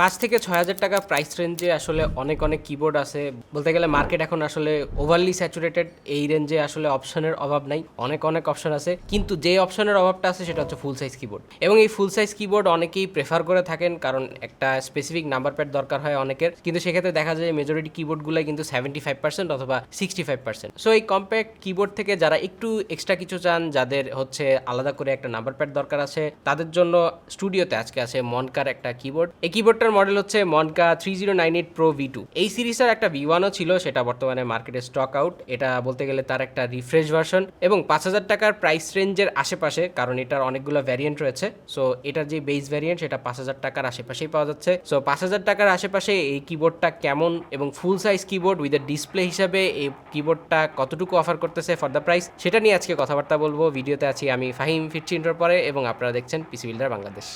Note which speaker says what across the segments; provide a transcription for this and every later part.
Speaker 1: পাঁচ থেকে ছয় হাজার টাকা প্রাইস রেঞ্জে আসলে অনেক অনেক কিবোর্ড আছে। বলতে গেলে মার্কেট এখন আসলে ওভারলি স্যাচুরেটেড এই রেঞ্জে আসলে অপশনের অভাব নাই। অনেক অনেক অপশন আছে। কিন্তু যে অপশনের অভাবটা আছে সেটা হচ্ছে ফুল সাইজ কিবোর্ড এবং এই ফুল সাইজ কিবোর্ড অনেকেই প্রেফার করে থাকেন, কারণ একটা স্পেসিফিক নাম্বার প্যাড দরকার হয় অনেকের। কিন্তু সেক্ষেত্রে দেখা যায় মেজরিটি কিবোর্ডগুলোই কিন্তু সেভেন্টি ফাইভ পার্সেন্ট অথবা সিক্সটি ফাইভ পার্সেন্ট সো এই কম্প্যাক্ট কিবোর্ড থেকে যারা একটু এক্সট্রা কিছু চান, যাদের হচ্ছে আলাদা করে একটা নাম্বার প্যাড দরকার আছে, তাদের জন্য স্টুডিওতে আজকে আছে মনকার একটা কিবোর্ড এই কিবোর্ডটার মডেল হচ্ছে Monka three zero nine eight pro V two এই সিরিজের একটা ভি ওয়ানও ছিল, সেটা বর্তমানে মার্কেটে স্টক আউট এটা বলতে গেলে তার একটা রিফ্রেশ ভার্সন এবং পাঁচ হাজার টাকার প্রাইস রেঞ্জের আশেপাশে, কারণ এটার অনেকগুলো ভ্যারিয়েন্ট রয়েছে সো এটার যে বেস ভ্যারিয়েন্ট সেটা পাঁচ হাজার টাকার আশেপাশেই পাওয়া যাচ্ছে। সো পাঁচ হাজার টাকার আশেপাশে এই কিবোর্ডটা কেমন এবং full size keyboard with display হিসাবে এই কিবোর্ডটা কতটুকু অফার করতেছে ফর দ্য প্রাইস সেটা নিয়ে আজকে কথাবার্তা বলব। ভিডিওতে আছি আমি ফাহিম, ফিরছি পরে, এবং আপনারা দেখছেন পিসি বিল্ডার বাংলাদেশ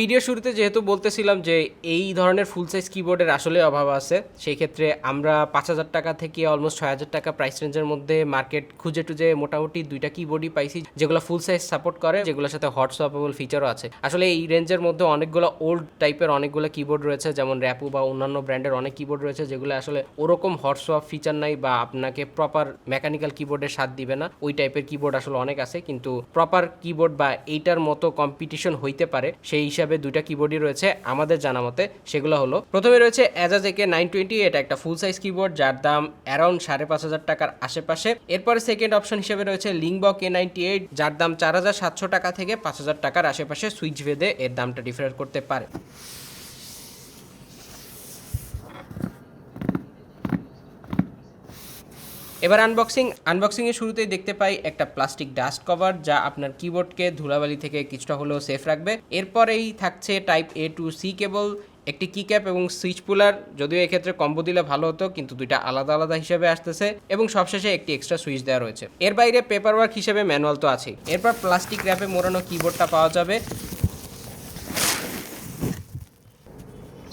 Speaker 1: ভিডিও শুরুতে যেহেতু বলতেছিলাম যে এই ধরনের ফুল সাইজ কিবোর্ডের আসলে অভাব আছে, সেই ক্ষেত্রে আমরা পাঁচ হাজার টাকা থেকে অলমোস্ট ছয় হাজার টাকা প্রাইস রেঞ্জের মধ্যে মার্কেট খুঁজে টুজে মোটামুটি দুইটা কিবোর্ডই পাইছি, যেগুলো ফুল সাইজ সাপোর্ট করে, যেগুলোর সাথে হট সোয়াপেবল ফিচারও আছে। আসলে এই রেঞ্জের মধ্যে অনেকগুলো ওল্ড টাইপের অনেকগুলো কিবোর্ড রয়েছে, যেমন র্যাপু বা অন্যান্য ব্র্যান্ডের অনেক কিবোর্ড রয়েছে, যেগুলো আসলে ওরকম হট সোয়াপ ফিচার নাই বা আপনাকে প্রপার মেকানিক্যাল কিবোর্ডের স্বাদ দিবে না। ওই টাইপের কিবোর্ড আসলে অনেক আছে, কিন্তু প্রপার কিবোর্ড বা এইটার মতো কম্পিটিশন হইতে পারে, সেই হিসাবে দুইটা কিবোর্ডই রয়েছে আমাদের জানা মতে, সেগুলো হলো, প্রথমে রয়েছে অ্যাজাজ একে নাইন টোয়েন্টি এটা একটা ফুল সাইজ কিবোর্ড যার দাম অ্যারাউন্ড সাড়ে পাঁচ হাজার টাকার আশেপাশে। এরপরে সেকেন্ড অপশন হিসেবে রয়েছে লিঙ্কবক এ নাইনটি এইট যার দাম চার হাজার সাতশো টাকা থেকে পাঁচ হাজার টাকার আশেপাশে সুইচ ভেদে এর দামটা ডিফার করতে পারে। এবার আনবক্সিং আনবক্সিং এর শুরুতেই দেখতে পাই একটা প্লাস্টিক ডাস্ট কভার যা আপনার কিবোর্ডকে ধুলাবালি থেকে কিছুটা হলেও সেফ রাখবে। এরপরেই থাকছে type A to C cable একটি কি ক্যাপ এবং সুইচ পুলার যদিও এক্ষেত্রে কম্বো দিলে ভালো হতো, কিন্তু দুইটা আলাদা আলাদা হিসেবে আসতেছে এবং সবশেষে একটি এক্সট্রা সুইচ দেওয়া রয়েছে। এর বাইরে পেপার ওয়ার্ক হিসেবে ম্যানুয়াল তো আছে এরপর প্লাস্টিক র্যাপে মোড়ানো কিবোর্ডটা পাওয়া যাবে।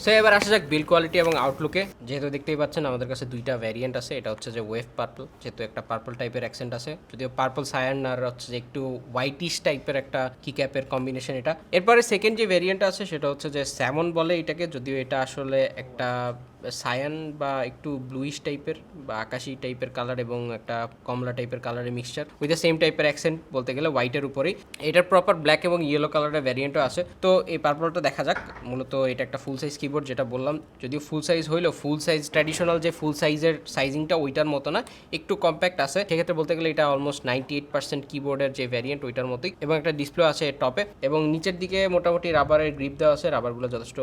Speaker 1: সো এবার আসা যাক বিল কোয়ালিটি এবং আউটলুকে যেহেতু দেখতেই পাচ্ছেন, আমাদের কাছে দুইটা ভ্যারিয়েন্ট আছে। এটা হচ্ছে যে ওয়েভ পার্পল যেহেতু একটা পার্পল টাইপের অ্যাকসেন্ট আছে। যদিও পার্পল সায়ান আর হচ্ছে যে একটু হোয়াইটিশ টাইপের একটা কি ক্যাপের কম্বিনেশন এটা। এরপরে সেকেন্ড যে ভ্যারিয়েন্ট আছে, সেটা হচ্ছে যে স্যামন বলে এটাকে। যদিও এটা আসলে একটা সায়ান বা একটু ব্লুইশ টাইপের বা আকাশি টাইপের কালার এবং একটা কমলা টাইপের কালারের মিক্সচার উইথ দ্য সেম টাইপের অ্যাকসেন্ট বলতে গেলে হোয়াইটের উপরেই। এটার প্রপার ব্ল্যাক এবং ইয়েলো কালারের ভ্যারিয়েন্টও আছে। তো এই পার্পলটা দেখা যাক। মূলত এটা একটা ফুল সাইজ কিবোর্ড যেটা বললাম। যদিও ফুল সাইজ হইলেও ফুল সাইজ ট্র্যাডিশনাল যে ফুল সাইজের সাইজিংটা ওইটার মতো না, একটু কম্প্যাক্ট আছে। সেক্ষেত্রে বলতে গেলে এটা অলমোস্ট নাইনটি এইট পার্সেন্ট কিবোর্ডের যে ভ্যারিয়েন্ট ওইটার মতোই এবং একটা ডিসপ্লে আছে টপে এবং নিচের দিকে মোটামুটি রাবারের গ্রিপ দেওয়া আছে। রাবারগুলো যথেষ্ট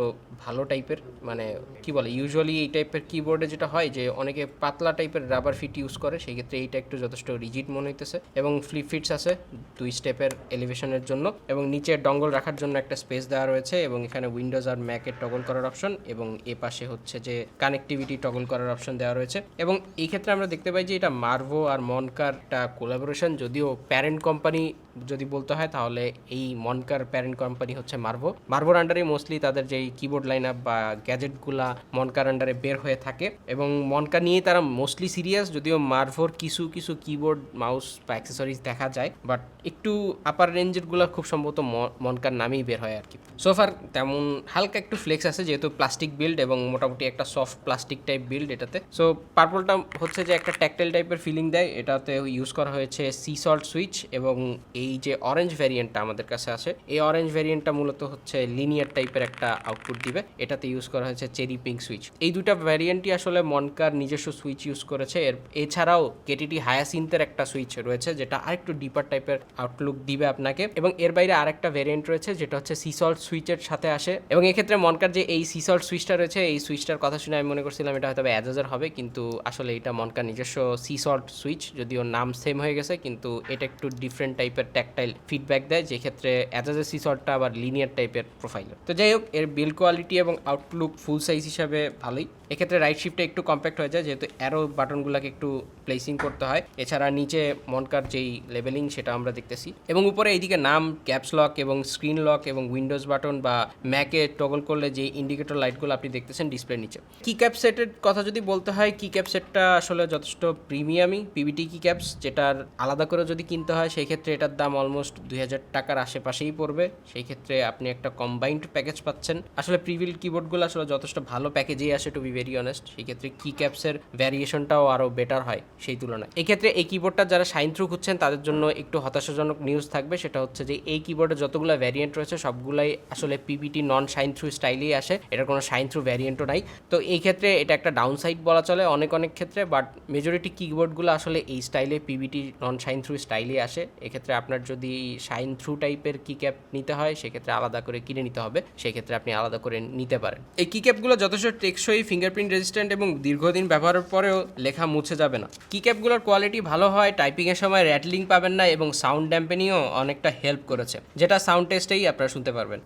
Speaker 1: ভালো টাইপের মানে কি বলে ইউজুয়ালি এই টাইপের কিবোর্ডে যেটা হয় যে, অনেকে পাতলা টাইপের রাবার ফিট ইউজ করে সেই ক্ষেত্রে এইটা একটু যথেষ্ট রিজিড মনে হইতেছে এবং ফ্লিপ ফিটস আছে দুই স্টেপের এলিভেশনের জন্য এবং নিচে ডঙ্গল রাখার জন্য একটা স্পেস দেওয়া রয়েছে এবং এখানে উইন্ডোজ আর ম্যাকের টগল করার অপশন এবং এ পাশে হচ্ছে যে কানেক্টিভিটি টগল করার অপশন দেওয়া রয়েছে এবং এই ক্ষেত্রে আমরা দেখতে পাই যে এটা মার্ভো আর মনকার একটা কোলাবোরেশন যদিও প্যারেন্ট কোম্পানি যদি বলতে হয় তাহলে এই মনকার প্যারেন্ট কোম্পানি হচ্ছে মার্ভো মার্ভোর আন্ডারে মোস্টলি তাদের যেই কিবোর্ড লাইন আপ বা গ্যাজেটগুলা মনকার আন্ডারে বের হয়ে থাকে এবং মনকা নিয়ে তারা মোস্টলি সিরিয়াস যদিও মার্ভোর কিছু কিছু কিবোর্ড মাউস বা অ্যাক্সেসরিজ দেখা যায় বাট একটু আপার রেঞ্জেরগুলো খুব সম্ভবত মনকার নামেই বের হয় আর কি সোফার তেমন হালকা একটু ফ্লেক্স আছে, যেহেতু প্লাস্টিক বিল্ড এবং মোটামুটি একটা সফট প্লাস্টিক টাইপ বিল্ড এটাতে। সো পার্পলটা হচ্ছে যে একটা ট্যাকটেল টাইপের ফিলিং দেয়, এটাতে ইউজ করা হয়েছে সি সল্ট সুইচ এবং এই যে অরেঞ্জ ভ্যারিয়েন্টটা আমাদের কাছে আছে, এই অরেঞ্জ ভ্যারিয়েন্টটা মূলত হচ্ছে লিনিয়ার টাইপের একটা আউটপুট দিবে। এটাতে ইউজ করা হয়েছে চেরি পিঙ্ক সুইচ এই দুটা ভ্যারিয়েন্টই আসলে মনকার নিজস্ব সুইচ ইউজ করেছে। এর, এছাড়াও কেটিটি হায়াসিন্থের একটা সুইচ রয়েছে, যেটা আরেকটু ডিপার টাইপের আউটলুক দিবে আপনাকে। এবং এর বাইরে আরেকটা ভ্যারিয়েন্ট রয়েছে, যেটা হচ্ছে সিসল্ট সুইচের সাথে আসে। এবং এক্ষেত্রে মনকার যে এই সিসল্ট সুইচটা রয়েছে, এই সুইচটার কথা শুনে আমি মনে করছিলাম এটা হয়তো অ্যাজাজের হবে, কিন্তু আসলে এটা মনকার নিজস্ব সিসল্ট সুইচ যদিও নাম সেম হয়ে গেছে, কিন্তু এটা একটু ডিফারেন্ট টাইপের ট্যাকটাইল ফিডব্যাক দেয়, যে ক্ষেত্রে অ্যাজাজের সিসল্টটা আবার লিনিয়ার টাইপের প্রোফাইল তো যাই হোক, এর বিল কোয়ালিটি এবং আউটলুক ফুল সাইজ হিসাবে ভালোই এক্ষেত্রে রাইট শিফটে একটু কম্প্যাক্ট হয়ে যায়, যেহেতু অ্যারো বাটনগুলোকে একটু প্লেসিং করতে হয়। এছাড়া নিচে মনকার যেই লেভেলিং সেটা আমরা দেখতেছি। এবং উপরে এইদিকে নাম ক্যাপস লক এবং স্ক্রিন লক এবং উইন্ডোজ বাটন বা ম্যাকে টগল করলে যে ইন্ডিকেটর লাইটগুলো আপনি দেখতেছেন ডিসপ্লে নিচে। কি ক্যাপ সেটের কথা যদি বলতে হয় কি ক্যাপ সেটটা আসলে যথেষ্ট প্রিমিয়ামই পিবিটি কি ক্যাপস যেটার আলাদা করে যদি কিনতে হয়, সেই ক্ষেত্রে এটার দাম অলমোস্ট দুই হাজার টাকার আশেপাশেই পড়বে। সেই ক্ষেত্রে আপনি একটা কম্বাইন্ড প্যাকেজ পাচ্ছেন। আসলে প্রিভিল কিবোর্ডগুলো আসলে যথেষ্ট ভালো প্যাকেজেই আসে। টু বি ভেরি অনেস্ট সেই ক্ষেত্রে কি ক্যাপসের ভ্যারিয়েশনটাও আরও বেটার হয় সেই তুলনায়। এক্ষেত্রে এই কিবোর্ডটা যারা সাইন থ্রু খুঁজছেন, তাদের জন্য একটু হতাশাজনক নিউজ থাকবে। সেটা হচ্ছে যে, এই কিবোর্ডের যতগুলো ভ্যারিয়েন্ট রয়েছে, সবগুলাই আসলে পিবিটি নন সাইন থ্রু স্টাইলেই আসে। এটার কোনো সাইন থ্রু ভ্যারিয়েন্টও নাই। তো এই ক্ষেত্রে এটা একটা ডাউন সাইড বলা চলে অনেক অনেক ক্ষেত্রে। বাট মেজরিটি কিবোর্ডগুলো আসলে এই স্টাইলে পিবিটি নন সাইন থ্রু স্টাইলে আসে। এক্ষেত্রে আপনার যদি সাইন থ্রু টাইপের কি ক্যাপ নিতে হয়, সেক্ষেত্রে আলাদা করে কিনে নিতে হবে। সেক্ষেত্রে আপনি আলাদা করে নিতে পারেন। এই কি ক্যাপগুলো যথেষ্ট টেকসই ফিঙ্গারপ্রিন্ট রেজিস্ট্যান্ট এবং দীর্ঘদিন ব্যবহারের পরেও লেখা মুছে যাবে না। কি ক্যাপগুলোর কোয়ালিটি ভালো হয় টাইপিংয়ের সময় র্যাটলিং পাবেন না এবং সাউন্ড ড্যাম্পেনিংও অনেকটা হেল্প করেছে, যেটা সাউন্ড টেস্টেই আপনারা শুনতে পারবেন।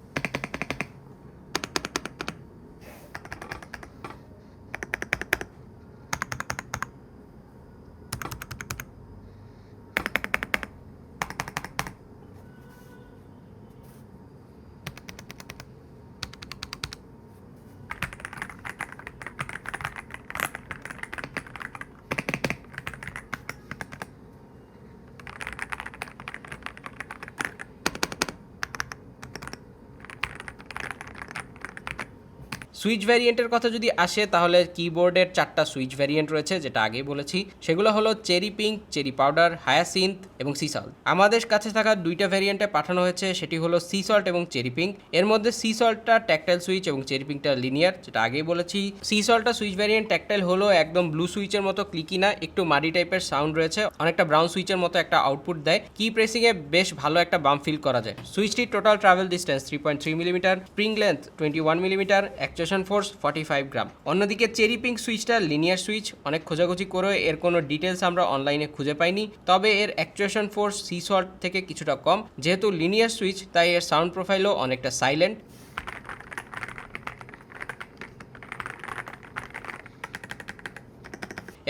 Speaker 1: সুইচ ভ্যারিয়েন্টের কথা যদি আসে, তাহলে কিবোর্ডের চারটা সুইচ ভ্যারিয়েন্ট রয়েছে, যেটা আগেই বলেছি। সেগুলো হলো cherry pink, cherry powder, hyacinth এবং সি সল্ট। আমাদের কাছে থাকা দুইটা ভ্যারিয়েন্টে পাঠানো হয়েছে, সেটি হলো সি সল্ট এবং চেরি পিঙ্ক। এর মধ্যে সি সল্টটা ট্যাকটাইল সুইচ এবং চেরি পিঙ্কটা লিনিয়ার, যেটা আগেই বলেছি। সি সল্টটা সুইচ ভ্যারিয়েন্ট ট্যাকটাইল হলো একদম ব্লু সুইচের মতো ক্লিকি না, একটু মাডি টাইপের সাউন্ড রয়েছে, অনেকটা ব্রাউন সুইচের মতো একটা আউটপুট দেয়। কি প্রেসিংয়ে বেশ ভালো একটা বাম ফিল করা যায়। সুইচটির total travel distance three point three millimetre spring length twenty one millimetre actuation force forty five gram অন্যদিকে চেরি পিঙ্ক সুইচটা লিনিয়ার সুইচ অনেক খোঁজাখুঁজি করে এর কোনো ডিটেলস আমরা অনলাইনে খুঁজে পাইনি। তবে এর অ্যাকচুয়েশন ফোর্স সি শর্ট থেকে কিছুটা কম। যেহেতু লিনিয়ার সুইচ তাই এর সাউন্ড প্রোফাইলও অনেকটা সাইলেন্ট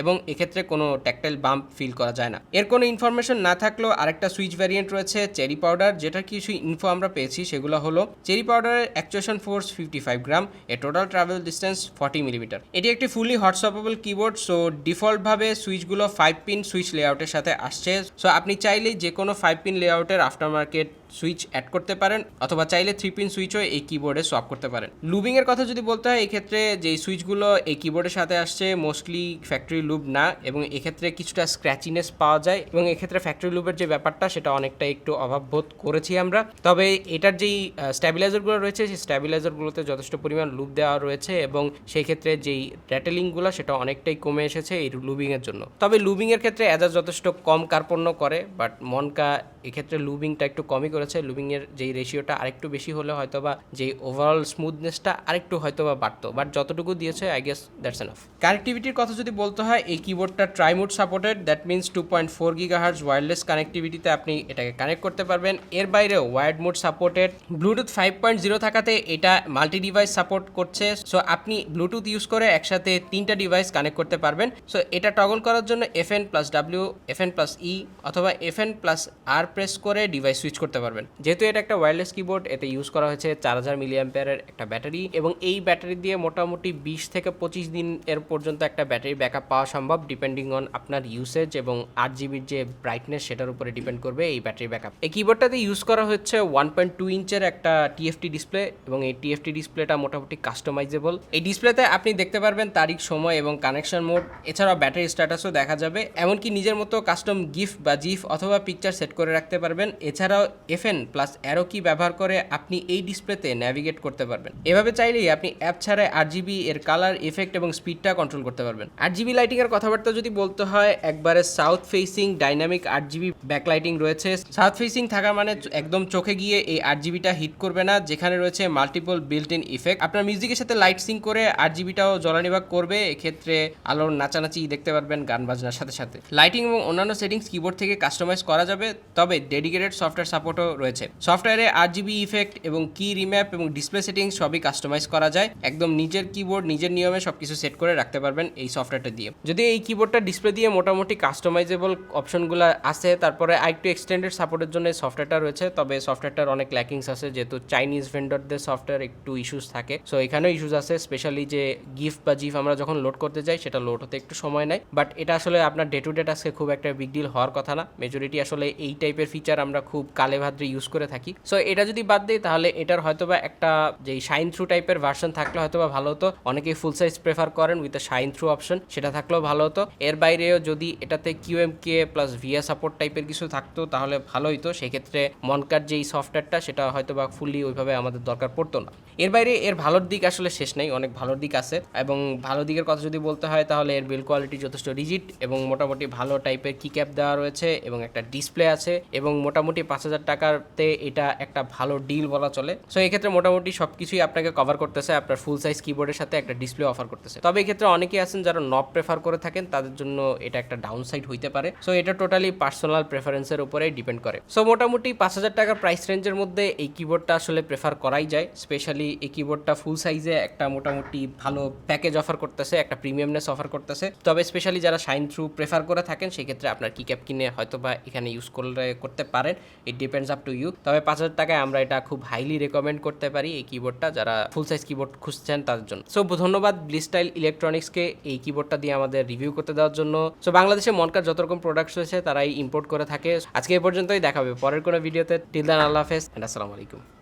Speaker 1: এবং এক্ষেত্রে কোনো ট্যাকটাইল বাম্প ফিল করা যায় না। এর কোনো ইনফরমেশন না থাকলেও আরেকটা সুইচ ভ্যারিয়েন্ট রয়েছে চেরি পাউডার যেটার কিছু ইনফো আমরা পেয়েছি, সেগুলো হলো চেরি পাউডারের actuation force fifty five gram এ total travel distance forty millimetre এটি একটি fully hot swappable keyboard so ডিফল্টভাবে সুইচগুলো ফাইভ পিন সুইচ লেআউটের সাথে আসছে। সো আপনি চাইলেই যে কোনো ফাইভ পিন লেআউটের আফটার মার্কেট সুইচ অ্যাড করতে পারেন অথবা চাইলে থ্রি পিন সুইচও এই কিবোর্ডে সোয়াপ করতে পারেন। লুবিং এর কথা যদি বলতে হয় এই ক্ষেত্রে যে সুইচগুলো এই কিবোর্ডের সাথে আসছে মোস্টলি ফ্যাক্টরি লুব না, এবং এক্ষেত্রে কিছুটা স্ক্র্যাচিনেস পাওয়া যায়, এবং এক্ষেত্রে ফ্যাক্টরি লুবের যে ব্যাপারটা, সেটা অনেকটা একটু অভাব বোধ করেছি আমরা। তবে এটার যেই স্ট্যাবিলাইজারগুলো রয়েছে, সেই স্ট্যাবিলাইজারগুলোতে যথেষ্ট পরিমাণ লুপ দেওয়া রয়েছে, এবং সেই ক্ষেত্রে যেই র্যাটেলিংগুলো সেটা অনেকটাই কমে এসেছে এই লুবিংয়ের জন্য। তবে লুবিংয়ের ক্ষেত্রে অ্যাজাজ যথেষ্ট কম কার্পণ্য করে বাট মনকা এক্ষেত্রে লুবিংটা একটু কমই করেছে লুবিংয়ের যেই রেশিওটা আরেকটু বেশি হলে হয়তো বা যেই ওভারঅল স্মুথনেসটা আরেকটু হয়তো বা বাড়তো। বাট যতটুকু দিয়েছে আই গেস দ্যাটস এনাফ কানেক্টিভিটির কথা যদি বলতে হয়, এই কিবোর্ডটা trimode supported that means two point four gigahertz wireless কানেক্টিভিটিতে আপনি এটাকে কানেক্ট করতে পারবেন। এর বাইরে wired mode supported Bluetooth five point zero থাকাতে এটা মাল্টি ডিভাইস সাপোর্ট করছে। সো আপনি ব্লুটুথ ইউজ করে একসাথে তিনটা ডিভাইস কানেক্ট করতে পারবেন। সো এটা টগল করার জন্য F N plus W F N plus E অথবা F N plus R press করে ডিভাইস সুইচ করতে পারবেন। যেহেতু এটা একটা ওয়্যারলেস কিবোর্ড এতে ইউজ করা হয়েছে চার হাজার মিলিয়াম্পিয়ারের একটা ব্যাটারি এবং এই ব্যাটারি দিয়ে মোটামুটি বিশ থেকে পঁচিশ দিন এর পর্যন্ত একটা ব্যাটারি ব্যাকআপ পাওয়া সম্ভব ডিপেন্ডিং অন আপনার ইউসেজ এবং আট জিবির যে ব্রাইটনেস সেটার উপরে ডিপেন্ড করবে এই ব্যাটারি ব্যাকআপ এই কিবোর্ডটাতে ইউজ করা হচ্ছে ওয়ান পয়েন্ট টু ইঞ্চের একটা টিএফটি ডিসপ্লে এবং এই টিএফটি ডিসপ্লেটা মোটামুটি কাস্টমাইজেবল এই ডিসপ্লেতে আপনি দেখতে পারবেন তারিখ, সময় এবং কানেকশন মোড এছাড়াও ব্যাটারি স্ট্যাটাসও দেখা যাবে। এমনকি নিজের মতো কাস্টম গিফট বা জিফ অথবা পিকচার সেট করে রাখতে পারবেন। এছাড়াও এফএন প্লাস অ্যারো কি ব্যবহার করে আপনি এই ডিসপ্লেতে ন্যাভিগেট করতে পারবেন? এভাবে চাইলেই আপনি অ্যাপ ছাড়াই আট জিবি এর কালার এফেক্ট এবং স্পিডটা কন্ট্রোল করতে পারবেন। আট জিবি লাইটিং এর কথাবার্তা যদি বলতে হয়, একবারে সাউথ ফেসিং ডাইনামিক আট জিবি ব্যাকলাইটিং রয়েছে। সাউথ ফেসিং থাকা মানে একদম চোখে গিয়ে এই আট জিবিটা হিট করবে না, যেখানে রয়েছে মাল্টিপল বিল্ট ইন ইফেক্ট আপনার মিউজিকের সাথে লাইট সিং করে আট জিবিটাও জ্বলানিবাগ করবে, এক্ষেত্রে আলোর নাচানাচি দেখতে পারবেন গান বাজনার সাথে সাথে। লাইটিং এবং অন্যান্য সেটিংস কিবোর্ড থেকে কাস্টমাইজ করা যাবে, তবে ডেডিকেটেড সফটওয়্যার সাপোর্টও রয়েছে। সফটওয়্যারে আট জিবি ইফেক্ট এবং কি রিম্যাপ এবং ডিসপ্লে সেটিংস সবই কাস্টমাইজ করা যায়। একদম নিজের কিবোর্ড নিজের নিয়মে সবকিছু সেট করে রাখতে পারবেন এই সফটওয়্যারটা দিয়ে। যদি এই কিবোর্ডটা ডিসপ্লে দিয়ে মোটামুটি কাস্টমাইজেবল অপশনগুলো আছে তারপরে আরেকটু এক্সটেন্ডেড সাপোর্টের জন্য সফটওয়্যারটা রয়েছে, তবে সফটওয়্যারটার অনেক ল্যাকিংস আছে, যেহেতু চাইনিজ ভেন্ডরদের সফটওয়্যার একটু ইস্যুস থাকে। সো এখানেও ইস্যুস আছে স্পেশালি যে গিফট বা জিফ আমরা যখন লোড করতে যাই, সেটা লোড হতে একটু সময় নেয়। বাট এটা আসলে আপনার ডে টু ডে টাস্কে খুব একটা বিগ ডিল হওয়ার কথা না। মেজরিটি আসলে এই টাইপের ফিচার আমরা খুব কালে ভাদ্রে ইউজ করে থাকি। সো এটা যদি বাদ দিই, তাহলে এটার হয়তোবা একটা যে শাইন থ্রু টাইপের ভার্সন থাকলে হয়তোবা ভালো হতো। অনেকেই ফুল সাইজ প্রেফার করেন উইথ শাইন থ্রু অপশন সেটা থাকলেও ভালো হতো। এর বাইরেও যদি এটাতে QM K plus VA support টাইপের কিছু থাকতো, তাহলে ভালো হতো সেক্ষেত্রে মনকার যেই সফটওয়্যারটা সেটা হয়তো বা ফুললি ওইভাবে আমাদের দরকার পড়তো না। এর বাইরে এর ভালোর দিক আসলে শেষ নেই, অনেক ভালোর দিক আছে। এবং ভালো দিকের কথা যদি বলতে হয়, তাহলে এর বিল কোয়ালিটি যথেষ্ট রিজিট এবং মোটামুটি ভালো টাইপের কি ক্যাপ দেওয়া রয়েছে এবং একটা ডিসপ্লে আছে এবং মোটামুটি পাঁচ হাজার টাকাতে এটা একটা ভালো ডিল বলা চলে। সো এক্ষেত্রে মোটামুটি সব কিছুই আপনাকে কভার করতেছে, আপনার ফুল সাইজ কিবোর্ডের সাথে একটা ডিসপ্লে অফার করতেছে। তবে এক্ষেত্রে অনেকেই আছেন যারা নব প্রেফার করে থাকেন, তাদের জন্য এটা একটা ডাউন সাইড হইতে পারে। সো এটা টোটালি পার্সোনাল প্রেফারেন্সের উপরে ডিপেন্ড করে। সো মোটামুটি পাঁচ হাজার টাকার প্রাইস রেঞ্জের মধ্যে এই কিবোর্ডটা আসলে প্রেফার করাই যায়। স্পেশালি এই কিবোর্ডটা ফুল সাইজে একটা মোটামুটি ভালো প্যাকেজ অফার করতেছে, একটা প্রিমিয়ামনেস অফার করতেছে। তবে স্পেশালি যারা শাইন থ্রু প্রেফার করে থাকেন, সেক্ষেত্রে আপনার কি ক্যাপ কিনে হয়তো বা এখানে ইউজ করলে, করতে পারেন। It depends up to you তবে পাঁচ হাজার টাকায় আমরা এটা খুব হাইলি রেকমেন্ড করতে পারি এই কিবোর্ডটা যারা ফুল সাইজ কিবোর্ড খুঁজছেন তাদের জন্য। সো ধন্যবাদ ব্লিস্টাইল ইলেকট্রনিক্সকে এই কিবোর্ডটা দিয়ে আমাদের রিভিউ করতে দেওয়ার জন্য। সো বাংলাদেশে মনকার যত রকম প্রোডাক্টস রয়েছে, তারাই ইম্পোর্ট করে থাকে। আজকে এই পর্যন্তই দেখাবে পরের কোনো ভিডিওতে টিল দান আল্লাহ হাফেজ অ্যান্ড আসসালামু আলাইকুম।